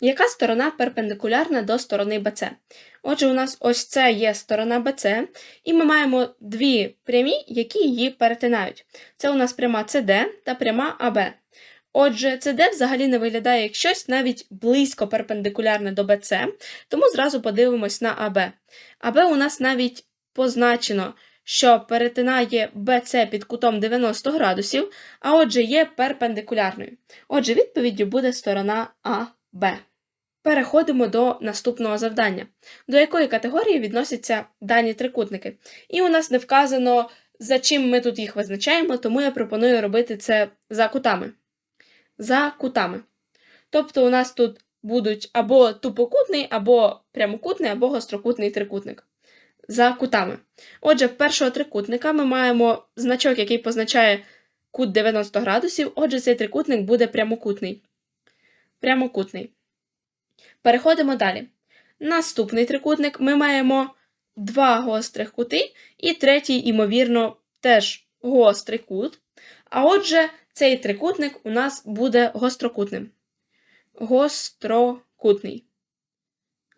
Яка сторона перпендикулярна до сторони BC? Отже, у нас ось це є сторона BC, і ми маємо дві прямі, які її перетинають. Це у нас пряма CD та пряма AB. Отже, CD взагалі не виглядає як щось навіть близько перпендикулярне до BC, тому зразу подивимось на AB. AB у нас навіть позначено, що перетинає BC під кутом 90 градусів, а отже є перпендикулярною. Отже, відповіддю буде сторона АБ. Переходимо до наступного завдання, до якої категорії відносяться дані трикутники. І у нас не вказано, за чим ми тут їх визначаємо, тому я пропоную робити це за кутами. За кутами. Тобто у нас тут будуть або тупокутний, або прямокутний, або гострокутний трикутник. За кутами. Отже, першого трикутника ми маємо значок, який позначає кут 90 градусів. Отже, цей трикутник буде прямокутний. Прямокутний. Переходимо далі. Наступний трикутник ми маємо два гострих кути, і третій, ймовірно, теж гострий кут. А отже, цей трикутник у нас буде гострокутним. Гострокутний.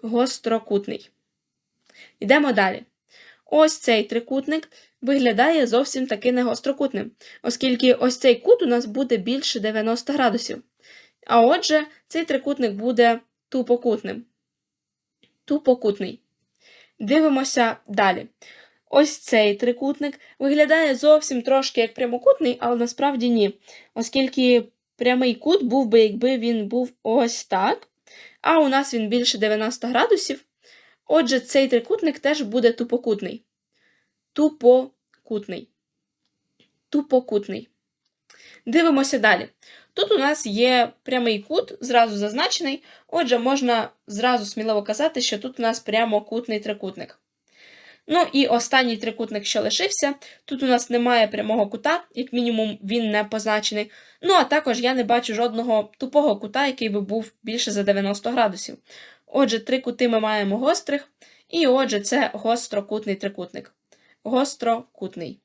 Гострокутний. Йдемо далі. Ось цей трикутник виглядає зовсім таки не гострокутним, оскільки ось цей кут у нас буде більше 90 градусів. А отже, цей трикутник буде тупокутним. Тупокутний. Дивимося далі. Ось цей трикутник виглядає зовсім трошки як прямокутний, але насправді ні. Оскільки прямий кут був би, якби він був ось так. А у нас він більше 90 градусів. Отже, цей трикутник теж буде тупокутний. Тупокутний. Тупокутний. Дивимося далі. Тут у нас є прямий кут, зразу зазначений, отже, можна зразу сміливо казати, що тут у нас прямокутний трикутник. Ну і останній трикутник, що лишився, тут у нас немає прямого кута, як мінімум, він не позначений. Ну, а також я не бачу жодного тупого кута, який би був більше за 90 градусів. Отже, три кути ми маємо гострих, і отже, це гострокутний трикутник. Гострокутний.